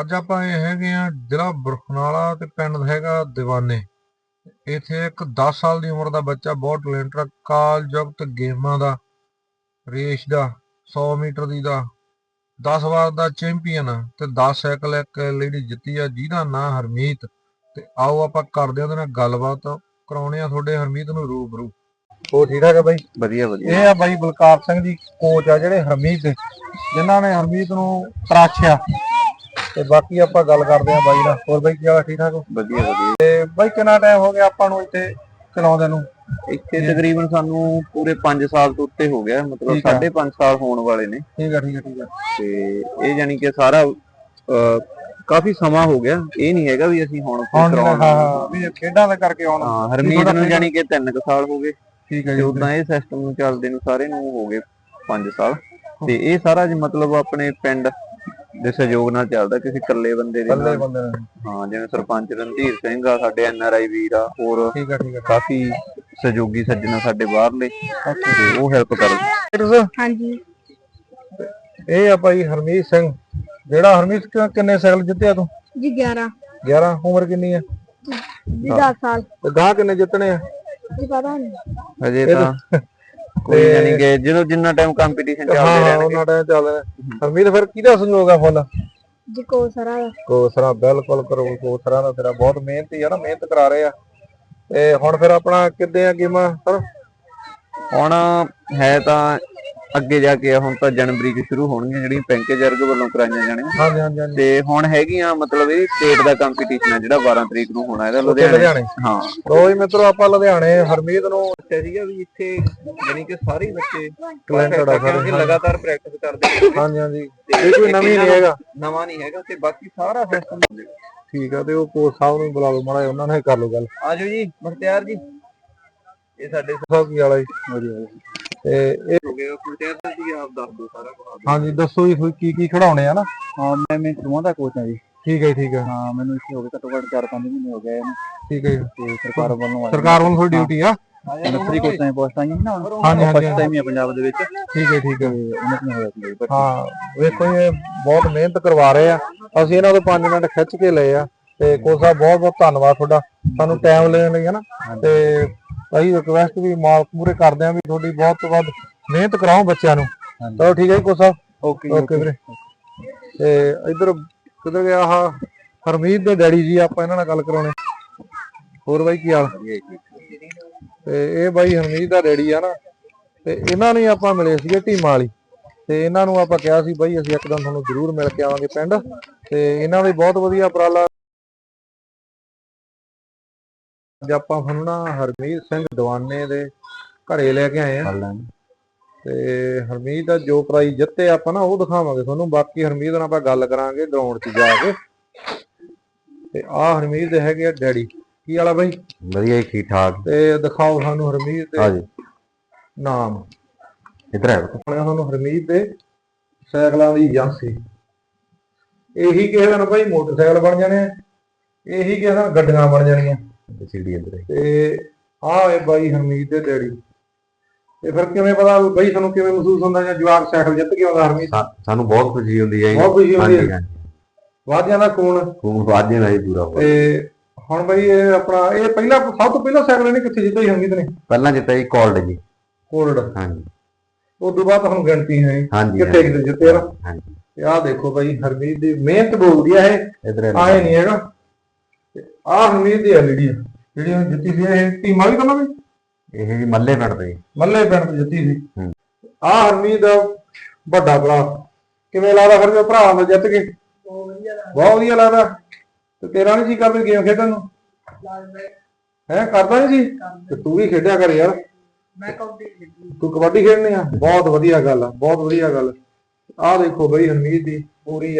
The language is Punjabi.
ਅੱਜ ਆਪਾਂ ਇਹ ਹੈਗੇ ਆ ਜ਼ਿਲ੍ਹਾ ਬਰਨਾਲਾ ਤੇ ਪਿੰਡ ਹੈਗਾ ਦੀਵਾਨੇ। ਇੱਥੇ ਇੱਕ 10 ਸਾਲ ਦੀ ਉਮਰ ਦਾ ਬੱਚਾ ਬਹੁਤ ਟੈਲੈਂਟਡ ਕਾਲ ਜਗਤ ਗੇਮਾਂ ਦਾ ਰੇਸ ਦਾ 100 ਮੀਟਰ ਦੀ ਦਾ 10 ਵਾਰ ਦਾ ਚੈਂਪੀਅਨ ਤੇ 10 ਸਾਈਕਲ ਇੱਕ ਲੇਡੀ ਜਿੱਤੀ ਆ ਜਿਹਦਾ ਨਾਂ ਹਰਮੀਤ। ਤੇ ਆਓ ਆਪਾਂ ਕਰਦੇ ਹਾਂ ਉਹਦੇ ਨਾਲ ਗੱਲਬਾਤ ਕਰਾਉਣੇ ਆ ਤੁਹਾਡੇ ਹਰਮੀਤ ਨੂੰ ਰੂਬਰੂ। ਉਹ ਠੀਕ ਠਾਕ ਆ ਬਾਈ? ਵਧੀਆ ਵਧੀਆ। ਇਹ ਆ ਬਾਈ ਬਲਕਾਰ ਸਿੰਘ ਜੀ ਕੋਚ ਆ ਜਿਹੜੇ ਹਰਮੀਤ ਜਿਨ੍ਹਾਂ ਨੇ ਹਰਮੀਤ ਨੂੰ ਤਰਾਸ਼ਿਆ ਤੇ ਬਾਕੀ ਆਪਾਂ ਗੱਲ ਕਰਦੇ ਆ ਬਾਈ ਨਾਲ। ਹੋਰ ਬਾਈ ਕੀ ਹਾਲ ਆ, ਠੀਕ ਠਾਕ ਹੋ? ਵਧੀਆ ਵਧੀਆ। ਤੇ ਬਾਈ ਕਿੰਨਾ ਟਾਈਮ ਹੋ ਗਿਆ ਆਪਾਂ ਨੂੰ ਇੱਥੇ ਚਲਾਉਂਦੇ ਨੂੰ? ਇੱਥੇ ਤਕਰੀਬਨ ਸਾਨੂੰ ਪੂਰੇ 5 ਸਾਲ ਤੋਂ ਉੱਤੇ ਹੋ ਗਿਆ ਮਤਲਬ ਠੀਕ ਆ। 5.5 ਸਾਲ ਹੋਣ ਵਾਲੇ ਨੇ। ਠੀਕ ਆ ਠੀਕ ਆ ਠੀਕ ਆ। ਤੇ ਇਹ ਯਾਨੀ ਕਿ ਸਾਰਾ ਅਹ, ਕਾਫੀ ਸਮਾਂ ਹੋ ਗਿਆ। ਇਹ ਨਹੀਂ ਹੈਗਾ ਵੀ ਅਸੀਂ ਹੁਣ ਕੋਈ ਹੁਣ ਹਾਂ ਹਾਂ ਵੀ ਇਹ ਖੇਡਾਂ ਦੇ ਕਰਕੇ ਆਉਣਾ ਹਾਂ ਹਰਮੀਤ ਨੂੰ ਯਾਨੀ ਕਿ 3 ਸਾਲ ਹੋ ਗਏ। ਠੀਕ ਹੈ ਤੇ ਜੀ ਉਦਾਂ ਇਹ ਸਿਸਟਮ ਨੂੰ ਚੱਲਦੇ ਨੂੰ ਸਾਰੇ ਨੂੰ ਹੋ ਗਏ 5 ਸਾਲ। ਤੇ ਇਹ ਸਾਰਾ ਜੀ ਮਤਲਬ ਆਪਣੇ ਪਿੰਡ ਦੇ ਸਹਿਯੋਗ ਨਾਲ ਚੱਲਦਾ ਕਿਸੇ ਇਕੱਲੇ ਬੰਦੇ ਦੇ ਨਾਲ। ਬੰਦੇ ਹਾਂ ਜਿਵੇਂ ਸਰਪੰਚ ਰਣਧੀਰ ਸਿੰਘ ਆ ਸਾਡੇ ਐਨ ਆਰ ਆਈ ਵੀਰ ਆ ਹੋਰ ਠੀਕ ਆ ਠੀਕ ਆ। ਕਾਫੀ ਸਹਿਯੋਗੀ ਸੱਜਣਾ ਸਾਡੇ ਬਾਹਰਲੇ ਤੇ ਉਹ ਹੈਲਪ ਕਰਦੇ ਹਾਂਜੀ। ਇਹ ਆ ਭਾਈ ਹਰਮੀਤ ਸਿੰਘ। ਜਿਹੜਾ ਹਰਮੀਤ ਕਿੰਨੇ ਸਾਈਕਲ ਜਿੱਤਿਆ ਤੂੰ? ਜੀ 11 11 ਉਮਰ ਕਿੰਨੀ ਆ? ਜੀ 10 ਸਾਲ। ਤੇ ਗਾਹ ਕਿੰਨੇ ਜਿੱਤਣੇ ਆ? ਜੀ ਪਤਾ ਨਹੀਂ ਅਜੇ ਤਾਂ ਕੋਈ ਯਾਨੀ ਕਿ ਜਦੋਂ ਜਿੰਨਾ ਟਾਈਮ ਕੰਪੀਟੀਸ਼ਨ ਚੱਲਦੇ ਹਾਂ ਰਹਿਣਗੇ। ਉਹਨਾਂ ਟਾਈਮ ਚੱਲ ਰਿਹਾ ਹਰਮੀਤ ਫਿਰ ਕਿਹਦਾ ਸੰਯੋਗ ਆ ਫੁੱਲ? ਜੀ ਕੋ ਸਰਾ ਕੋਸਰਾ ਬਿਲਕੁਲ ਕਰੋ ਕੋਸਰਾ ਦਾ ਤੇਰਾ ਬਹੁਤ ਮਿਹਨਤੀ ਆ ਨਾ ਮਿਹਨਤ ਕਰਾ ਰਹੇ ਆ। ਤੇ ਹੁਣ ਫਿਰ ਆਪਣਾ ਕਿੱਦੇ ਆ ਗੇਮਾਂ ਸਰ ਹੁਣ ਹੈ ਤਾਂ ਅੱਗੇ ਜਾ ਕੇ ਹੁਣ ਤਾਂ ਜਨਵਰੀ ਚ ਸ਼ੁਰੂ ਹੋਣਗੀਆਂ ਜਿਹੜੀਆਂ ਪੈਂਕੇ ਜਰਗ ਵੱਲੋਂ ਕਰਾਈਆਂ ਜਾਣੀਆਂ। ਹਾਂਜੀ ਹਾਂਜੀ ਹਾਂਜੀ। ਤੇ ਹੁਣ ਹੈਗੀਆਂ ਮਤਲਬ ਇਹ ਸਟੇਟ ਦਾ ਕੰਪੀਟੀਸ਼ਨ ਹੈ ਜਿਹੜਾ 12 ਤਰੀਕ ਨੂੰ ਹੋਣਾ ਇਹਦਾ ਲੁਧਿਆਣੇ। ਹਾਂ। ਰੋਜ਼ ਮਿੱਤਰੋ ਆਪਾਂ ਲੁਧਿਆਣੇ ਹਰਮੀਤ ਨੂੰ ਦੱਸਿਆ ਸੀਗਾ ਵੀ ਇੱਥੇ ਯਾਨੀ ਕਿ ਸਾਰੇ ਬੱਚੇ Talented ਆ ਸਾਰੇ। ਲਗਾਤਾਰ ਪ੍ਰੈਕਟਿਸ ਕਰਦੇ ਹਾਂਜੀ ਹਾਂਜੀ। ਇਹ ਕੋਈ ਨਵੀਂ ਨਹੀਂ ਹੈਗਾ। ਨਵਾਂ ਨਹੀਂ ਹੈਗਾ ਤੇ ਬਾਕੀ ਸਾਰਾ ਸਿਸਟਮ ਠੀਕ ਆ ਤੇ ਉਹ ਕੋਚ ਸਾਹਿਬ ਨੂੰ ਬੁਲਾ ਲਓ ਮਾੜਾ ਉਹਨਾਂ ਨਾਲ ਕਰ ਲਓ ਗੱਲ। ਆਜੋ ਜੀ ਮੁਖਤਿਆਰ ਜੀ। ਇਹ ਸਾਡੇ ਸਾਹਿਬ ਕੀ ਵਾਲਾ ਜੀ। ਵਧੀਆ। ਜੀ। ਤੇ ਇਹ ਹੋ ਗਏ ਮੁਖਤਿਆਰ ਸਾਹਿਬ ਜੀ ਆਪ ਦੱਸ ਦਿਓ ਸਾਰਾ ਕੁਝ ਹਾਂਜੀ ਦੱਸੋ ਜੀ ਕੋਈ ਕੀ ਕੀ ਖਿਡਾਉਣੇ ਆ ਨਾ? ਹਾਂ ਮੈਂ ਮੈਂ ਸਮੂਹ ਦਾ ਕੋਚ ਹਾਂ ਜੀ। ਠੀਕ ਹੈ ਜੀ, ਠੀਕ ਹੈ। ਹਾਂ ਮੈਨੂੰ ਇੱਥੇ ਹੋ ਗਏ ਘੱਟੋ ਘੱਟ 4-5 ਮਹੀਨੇ ਹੋ ਗਏ ਨੇ ਠੀਕ ਹੈ ਜੀ। ਤੇ ਸਰਕਾਰ ਵੱਲੋਂ ਸਰਕਾਰ ਵੱਲੋਂ ਤੁਹਾਡੀ ਡਿਊਟੀ ਆ? ਨਰਸਰੀ ਕੋਚਾਂ ਦੀ ਪੋਸਟਾਂ ਆਈਆਂ ਸੀ ਨਾ। ਹਾਂਜੀ, ਹਾਂਜੀ, ਫਸਟ ਟਾਈਮ ਹੀ ਆ ਪੰਜਾਬ ਦੇ ਵਿੱਚ। ਠੀਕ ਹੈ ਠੀਕ ਹੈ। ਤੇ ਉਹਨਾਂ ਨੂੰ ਹੋਇਆ ਸੀ ਪਰ ਹਾਂ ਵੇਖੋ ਇਹ ਬਹੁਤ ਮਿਹਨਤ ਕਰਵਾ ਰਹੇ ਆ। ਅਸੀਂ ਇਹਨਾਂ ਤੋਂ 5 ਮਿੰਟ ਖਿੱਚ ਕੇ ਲਏ ਆ। ਤੇ ਕੋਚ ਸਾਹਿਬ ਬਹੁਤ ਬਹੁਤ ਧੰਨਵਾਦ ਤੁਹਾਡਾ। ਸਾਨੂੰ ਟਾਈਮ ਲੈਣ ਲਈ ਹਨਾ ਤੇ ਅਸੀਂ ਰਿਕਵੈਸਟ ਵੀ ਮਾਲ ਪੂਰੇ ਕਰਦੇ ਆ ਵੀ ਤੁਹਾਡੀ ਬਹੁਤ ਤੋਂ ਵੱਧ ਮਿਹਨਤ ਕਰਾਓ ਬੱਚਿਆਂ ਨੂੰ। ਚਲੋ ਠੀਕ ਹੈ ਜੀ ਕੋਚ ਸਾਹਿਬ। ਓਕੇ ਓਕੇ ਵੀਰੇ। ਤੇ ਇਧਰ ਕਿੱਧਰ ਗਿਆ ਆਹ ਹਰਮੀਤ ਦੇ ਡੈਡੀ ਜੀ ਆਪਾਂ ਇਹਨਾਂ ਨਾਲ ਗੱਲ ਕਰਾਉਣੇ। ਹੋਰ ਬਾਈ ਕੀ ਹਾਲ? ਤੇ ਇਹ ਬਾਈ ਹਰਮੀਤ ਦਾ ਡੈਡੀ ਆ ਨਾ ਤੇ ਇਹਨਾਂ ਨੂੰ ਆਪਾਂ ਮਿਲੇ ਸੀਗੇ ਢੀਮਾ ਵਾਲੀ। ਤੇ ਇਹਨਾਂ ਨੂੰ ਆਪਾਂ ਕਿਹਾ ਸੀ ਬਾਈ ਅਸੀਂ ਇੱਕ ਦਿਨ ਤੁਹਾਨੂੰ ਜ਼ਰੂਰ ਮਿਲ ਕੇ ਆਵਾਂਗੇ ਪਿੰਡ। ਤੇ ਇਹਨਾਂ ਦਾ ਬਹੁਤ ਵਧੀਆ ਉਪਰਾਲਾ। ਅੱਜ ਆਪਾਂ ਤੁਹਾਨੂੰ ਨਾ ਹਰਮੀਤ ਸਿੰਘ ਦੀਵਾਨੇ ਦੇ ਘਰੇ ਲੈ ਕੇ ਆਏ ਆ। ਤੇ ਹਰਮੀਤ ਦਾ ਜੋ ਪ੍ਰਾਈਜ਼ ਜਿੱਤੇ ਆਪਾਂ ਨਾ ਉਹ ਦਿਖਾਵਾਂਗੇ ਤੁਹਾਨੂੰ। ਬਾਕੀ ਹਰਮੀਤ ਨਾਲ ਆਪਾਂ ਗੱਲ ਕਰਾਂਗੇ ਗਰਾਊਂਡ 'ਚ ਜਾ ਕੇ। ਤੇ ਆਹ ਹਰਮੀਤ ਦੇ ਹੈਗੇ ਆ ਡੈਡੀ। ਕੀ ਵਾਲਾ ਬਾਈ? ਵਧੀਆ ਠੀਕ ਠਾਕ ਤੇ ਦਿਖਾਓ ਸਾਨੂੰ ਹਰਮੀਤ ਦੇ ਹਾਂਜੀ। ਨਾਮ। ਇਧਰ ਹੈ ਸੁਣਿਆ ਤੁਹਾਨੂੰ ਹਰਮੀਤ ਦੇ ਸਾਈਕਲਾਂ ਦੀ ਏਜੰਸੀ। ਇਹੀ ਕਿਸੇ ਦਿਨ ਭਾਈ ਮੋਟਰਸਾਈਕਲ ਬਣ ਜਾਣੇ ਆ, ਇਹੀ ਕਿਸੇ ਦਿਨ ਗੱਡੀਆਂ ਬਣ ਜਾਣੀਆਂ। ਅੰਦਰ ਤੇ ਆਹ ਏ ਬਾਈ ਹਰਮੀਤ ਦੇ ਡੈਡੀ। ਤੇ ਫਿਰ ਕਿਵੇਂ ਪਤਾ ਬਾਈ ਤੁਹਾਨੂੰ ਕਿਵੇਂ ਮਹਿਸੂਸ ਹੁੰਦਾ ਜਾਂ ਜਵਾਕ ਸਾਈਕਲ ਜਿੱਤ ਕੇ ਆਉਂਦਾ ਹਰਮੀਤ? ਸਾਨੂੰ ਬਹੁਤ ਖੁਸ਼ੀ ਹੁੰਦੀ ਹੈ ਬਹੁਤ ਖੁਸ਼ੀ ਹੁੰਦੀ ਹਾਂਜੀ ਹੈ। ਹਾਂਜੀ ਵਾਦਿਆਂ ਦਾ ਖੂਨ। ਖੂਨ ਵਾਜੇ ਨਾਲ ਹੀ ਪੂਰਾ ਹੋਇਆ ਤੇ ਹੁਣ ਬਈ ਇਹ ਆਪਣਾ ਇਹ ਪਹਿਲਾ ਸਭ ਤੋਂ ਪਹਿਲਾਂ ਸਾਈਕਲ ਇਹਨੇ ਕਿੱਥੇ ਜਿੱਤਿਆ ਸੀ ਨੇ? ਪਹਿਲਾਂ ਜਿੱਤਾ ਜੀ ਕਾਲਡ ਜੀ। ਕੋਲਡ। ਹਾਂਜੀ। ਉਸ ਤੋਂ ਬਾਅਦ ਹੁਣ ਗਿਣਤੀ ਹੈ। ਹਾਂਜੀ ਕਿੱਥੇ ਕਿੱਥੇ ਜਿੱਤੇ ਨਾ ਹਾਂਜੀ। ਤੇ ਆਹ ਦੇਖੋ ਬਾਈ ਹਰਮੀਤ ਦੀ ਮਿਹਨਤ ਬੋਲਦੀ ਆ ਇਹ। ਇਧਰ ਆਏ ਨਹੀਂ ਹੈਗਾ। ਤੇ ਆਹ ਹਰਮੀਤ ਦੀ ਐਲਈਡੀ ਜਿਹੜੀ ਹੁਣ ਜਿੱਤੀ ਸੀ ਇਹ ਟੀਮਾਂ ਵੀ ਕਹਿੰਦਾ ਵੀ ਇਹ ਜੀ ਮੱਲੇ ਪਿੰਡ ਦੇ। ਮੱਲੇ ਪਿੰਡ ਤੋਂ ਜਿੱਤੀ ਸੀ। ਆਹ ਹਰਮੀਤ ਦਾ ਵੱਡਾ ਭਰਾ। ਕਿਵੇਂ ਲੱਗਦਾ ਫਿਰ ਜੇ ਭਰਾ ਨਾਲ ਜਿੱਤ ਕੇ ਬਹੁਤ ਵਧੀਆ ਲੱਗਦਾ। ਤੇ ਤੇਰਾ ਨਹੀਂ ਜੀ ਕਰਦਾ ਗੇਮ ਖੇਡਣ ਨੂੰ? ਹੈ ਕਰਦਾ ਨਹੀਂ ਸੀ ਤੇ ਤੂੰ ਵੀ ਖੇਡਿਆ ਕਰ ਯਾਰ। ਮੈਂ ਕਬੱਡੀ ਤੂੰ ਕਬੱਡੀ ਖੇਡਣੀ ਆ? ਬਹੁਤ ਵਧੀਆ ਗੱਲ ਆ ਬਹੁਤ ਵਧੀਆ ਗੱਲ। ਆਹ ਦੇਖੋ ਬਈ ਹਰਮੀਤ ਦੀ ਪੂਰੀ